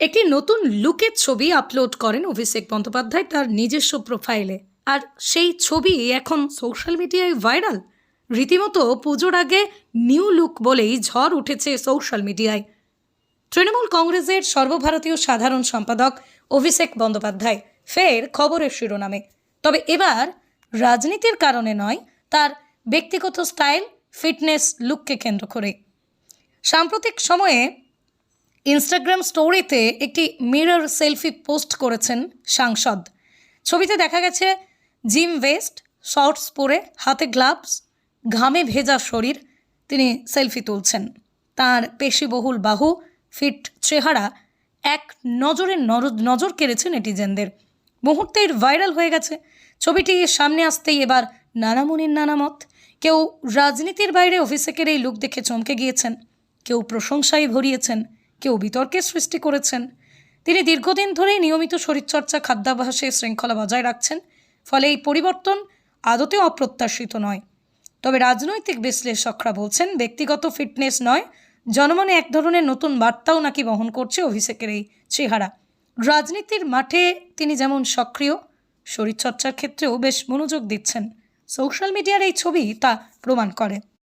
একটি নতুন লুকের ছবি আপলোড করেন অভিষেক বন্দ্যোপাধ্যায় তার নিজস্ব প্রোফাইলে। আর সেই ছবি এখন সোশ্যাল মিডিয়ায় ভাইরাল। রীতিমতো পুজোর আগে নিউ লুক বলেই ঝড় উঠেছে সোশ্যাল মিডিয়ায়। তৃণমূল কংগ্রেসের সর্বভারতীয় সাধারণ সম্পাদক অভিষেক বন্দ্যোপাধ্যায়, ফের খবরের শিরোনামে। তবে এবার রাজনীতির কারণে নয়, তার ব্যক্তিগত স্টাইল, ফিটনেস লুককে কেন্দ্র করে। সাম্প্রতিক সময়ে ইনস্টাগ্রাম স্টোরিতে একটি মিরর সেলফি পোস্ট করেছেন সাংসদ। ছবিতে দেখা গেছে জিম ভেস্ট শর্টস পরে হাতে গ্লাভস ঘামে ভেজা শরীর তিনি সেলফি তুলছেন। তার পেশিবহুল বাহু ফিট চেহারা এক নজরে নজর কেড়েছে নেটিজেনদের। মুহূর্তের ভাইরাল হয়ে গেছে। ছবিটি সামনে আসতেই এবার নানামুনির নানা মত কেউ রাজনীতির বাইরে অভিষেকের এই লুক দেখে চমকে গিয়েছেন। কেউ প্রশংসায় ভরিয়েছেন। কেউ বিতর্কের সৃষ্টি করেছেন। তিনি দীর্ঘদিন ধরেই নিয়মিত শরীরচর্চা খাদ্যাভ্যাসে শৃঙ্খলা বজায় রাখছেন, ফলে এই পরিবর্তন আদতেও অপ্রত্যাশিত নয়। তবে রাজনৈতিক বিশ্লেষকরা বলছেন, ব্যক্তিগত ফিটনেস নয়, জনমনে এক ধরনের নতুন বার্তাও নাকি বহন করছে অভিষেকের এই চেহারা। রাজনীতির মাঠে তিনি যেমন সক্রিয়, শরীরচর্চার ক্ষেত্রেও বেশ মনোযোগ দিচ্ছেন। সোশ্যাল মিডিয়ার এই ছবি তা প্রমাণ করে।